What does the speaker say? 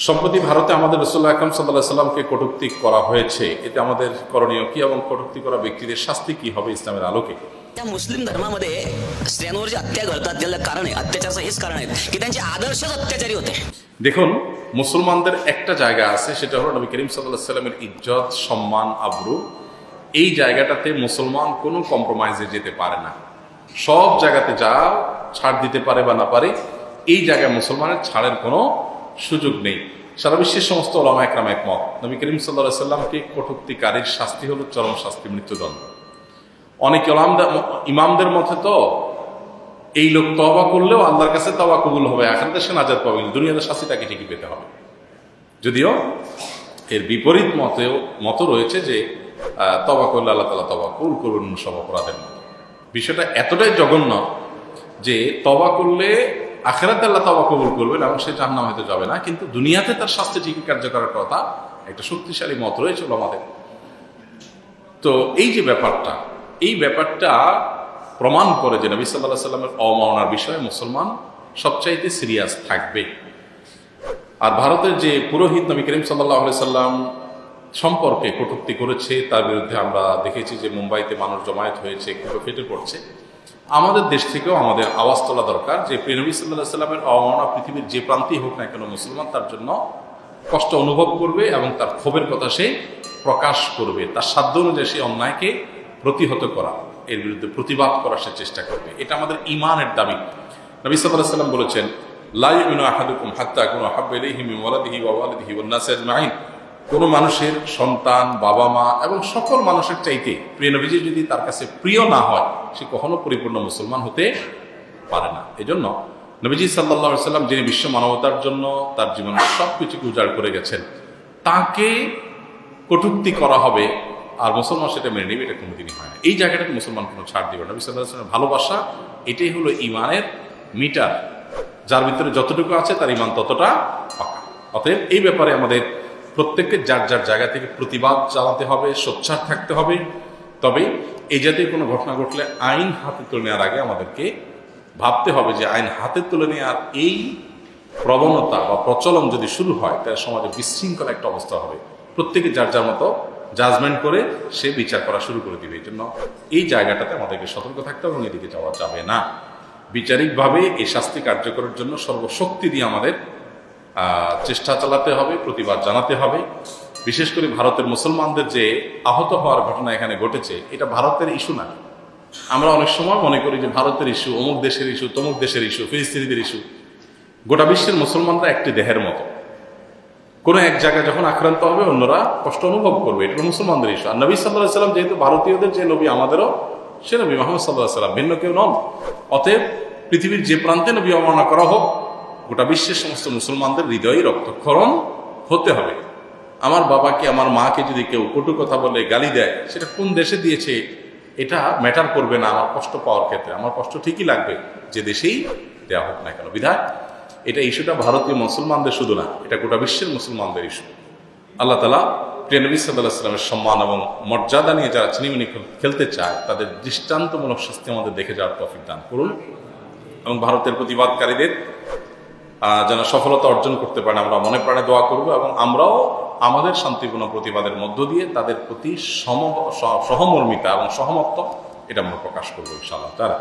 সম্প্রতি ভারতে আমাদের রসুল্লাহ আকরম সাল্লাহ সাল্লামকে কটূক্তি করা হয়েছে এতে আমাদের করণীয় কি এবং কটূক্তি করা ব্যক্তিদের শাস্তি কি হবে ইসলামের আলোকে त्या मुस्लिम धर्मामध्ये स्त्रियांवर जे हत्या घडतात त्याला कारण आहे अत्याचाराचं हेच कारण आहे की त्यांचे आदर्शच अत्याचारी होते দেখুন মুসলমানদের একটা জায়গা আছে সেটা হলো নবী করিম সাল্লাহ সাল্লামের ইজ্জত সম্মান আবরু এই জায়গাটাতে মুসলমান কোনো কম্প্রোমাইজে যেতে পারে না সব জায়গাতে যা ছাড় দিতে পারে বা না পারে এই জায়গায় মুসলমানের ছাড়ের কোনো সুযোগ নেই। সারা বিশ্বের সমস্ত ওলামা একরাম একমত। নবী করিম সাল্লাহ সাল্লামকে কটুক্তিকারীর শাস্তি হলো চরম শাস্তি, মৃত্যুদণ্ড। অনেক ইমামদের মতে তো এই লোক তবা করলেও আল্লাহর কাছে তবা কবুল হবে আখানে সে নাজাদ পাবে দুনিয়াতে শাস্তি তাকে ঠিকই পেতে হবে। যদিও এর বিপরীত মতেও মত রয়েছে যে তবা করলে আল্লাহ তালা তবা কবুল করবেন সব অপরাধের মতো। বিষয়টা এতটাই জঘন্য যে তবা করলে আখেরাতে আল্লাহ তবা কবুল করবেন এবং সে জান্নাম হয়তো যাবে না, কিন্তু দুনিয়াতে তার শাস্তি ঠিকই কার্যকরের কথা, একটা শক্তিশালী মত রয়েছে আমাদের তো এই যে ব্যাপারটা, এই ব্যাপারটা প্রমাণ করে যে নবী সাল্লাহ সাল্লামের অমানার বিষয়ে মুসলমান সবচাইতে সিরিয়াস থাকবে। আর ভারতের যে পুরোহিত নবী করিম সাল্লাহ সাল্লাম সম্পর্কে কটূক্তি করেছে, তার বিরুদ্ধে আমরা দেখেছি যে মুম্বাইতে মানুষ জমায়েত হয়েছে ফেটে পড়ছে। আমাদের দেশ থেকেও আমাদের আওয়াজ তোলা দরকার যে প্রিয়নবী সাল্লাহ সাল্লামের অবমাননা পৃথিবীর যে প্রান্তেই হোক না কেন মুসলমান তার জন্য কষ্ট অনুভব করবে এবং তার ক্ষোভের কথা সে প্রকাশ করবে। তার সাধ্য অনুযায়ী সে অন্যায়কে প্রতিহত করা, এর বিরুদ্ধে প্রতিবাদ করার সে চেষ্টা করবে। এটা আমাদের ইমানের দাবি। নবী সাল্লাহ সাল্লাম বলেছেন লাই ইমিনু আহাদুকুম হাত্তা কোনো হাব্বাইহি ওয়ালাদিহি ওয়া ওয়ালিদিহি ওয়ান নাসি আজমাইন। কোনো মানুষের সন্তান, বাবা মা এবং সকল মানুষের চাইতে প্রিয় নবীজি যদি তার কাছে প্রিয় না হয়, সে কখনো পরিপূর্ণ মুসলমান হতে পারে না। এজন্য নবীজি সাল্লাহ সাল্লাম যিনি বিশ্ব মানবতার জন্য তার জীবন সব কিছুকে উজাড় করে গেছেন, তাকে কটুক্তি করা হবে আর মুসলমান সেটা মেনে নেবে এটা কোনোদিনই হয় না। এই জায়গাটাকে মুসলমান কোনো ছাড় দিবে না। নবী সাল্লাহ ভালোবাসা, এটাই হলো ইমানের মিটার, যার ভিতরে যতটুকু আছে তার ইমান ততটা পাকা। অতএব এই ব্যাপারে আমাদের প্রত্যেককে যার যার জায়গা থেকে প্রতিবাদ চালাতে হবে, সোচ্চার থাকতে হবে। তবে এই জাতীয় কোনো ঘটনা ঘটলে আইন হাতে তুলে নেওয়ার আগে আমাদেরকে ভাবতে হবে যে আইন হাতে তুলে নেওয়ার এই প্রবণতা বা প্রচলন যদি শুরু হয়, তাহলে সমাজে বিশৃঙ্খল একটা অবস্থা হবে। প্রত্যেকে যার যার মতো জাজমেন্ট করে, সে বিচার করা শুরু করে দিবে। এই জন্য এই জায়গাটাতে আমাদেরকে সতর্ক থাকতে হবে এবং এদিকে যাওয়া যাবে না। বিচারিকভাবে এই শাস্তি কার্যকরের জন্য সর্বশক্তি দিয়ে আমাদের চেষ্টা চালাতে হবে, প্রতিবাদ জানাতে হবে। বিশেষ করে ভারতের মুসলমানদের যে আহত হওয়ার ঘটনা এখানে ঘটেছে, এটা ভারতের ইস্যু না। আমরা অনেক সময় মনে করি যে ভারতের ইস্যু, অমুক দেশের ইস্যু, তমুক দেশের ইস্যু, ফিলিস্তিনিদের ইস্যু। গোটা বিশ্বের মুসলমানরা একটি দেহের মতো। কোনো এক জায়গায় যখন আক্রান্ত হবে, অন্যরা কষ্ট অনুভব করবে, এটা মুসলমানদের ইস্যু। আর নবী সাল্লাহ সাল্লাম যেহেতু ভারতীয়দের, যে নবী আমাদেরও, সে নবী মোহাম্মদ সাল্লাহ সাল্লাম ভিন্ন কেউ নন। অতএব পৃথিবীর যে প্রান্তে নবী অবমাননা করা হোক গোটা বিশ্বের সমস্ত মুসলমানদের হৃদয়ে রক্তক্ষরণ হতে হবে। আমার বাবাকে, আমার মাকে যদি কেউ কটু কথা বলে, গালি দেয়, সেটা কোন দেশে দিয়েছে, এটা ম্যাটার করবে না আমার কষ্ট পাওয়ার ক্ষেত্রে। আমার কষ্ট ঠিকই লাগবে, যে দেশেই দেওয়া হোক না কেন। বিধায়, এটা ইস্যুটা ভারতীয় মুসলমানদের শুধু না, এটা গোটা বিশ্বের মুসলমানদের ইস্যু। আল্লাহ তালা প্রিয় নবী সাল্লাহ সম্মান এবং মর্যাদা নিয়ে যারা চিনিমিনি খেলতে চায়, তাদের দৃষ্টান্তমূলক শাস্তি আমাদের দেখে যাওয়ার তফিক দান করুন। এবং ভারতের প্রতিবাদকারীদের যেন সফলতা অর্জন করতে পারেন, আমরা মনে প্রাণে দোয়া করব এবং আমরাও আমাদের শান্তিপূর্ণ প্রতিবাদের মধ্য দিয়ে তাদের প্রতি সম সহমর্মিতা এবং সহমত্ব এটা আমরা প্রকাশ করব ইনশাআল্লাহ। তারা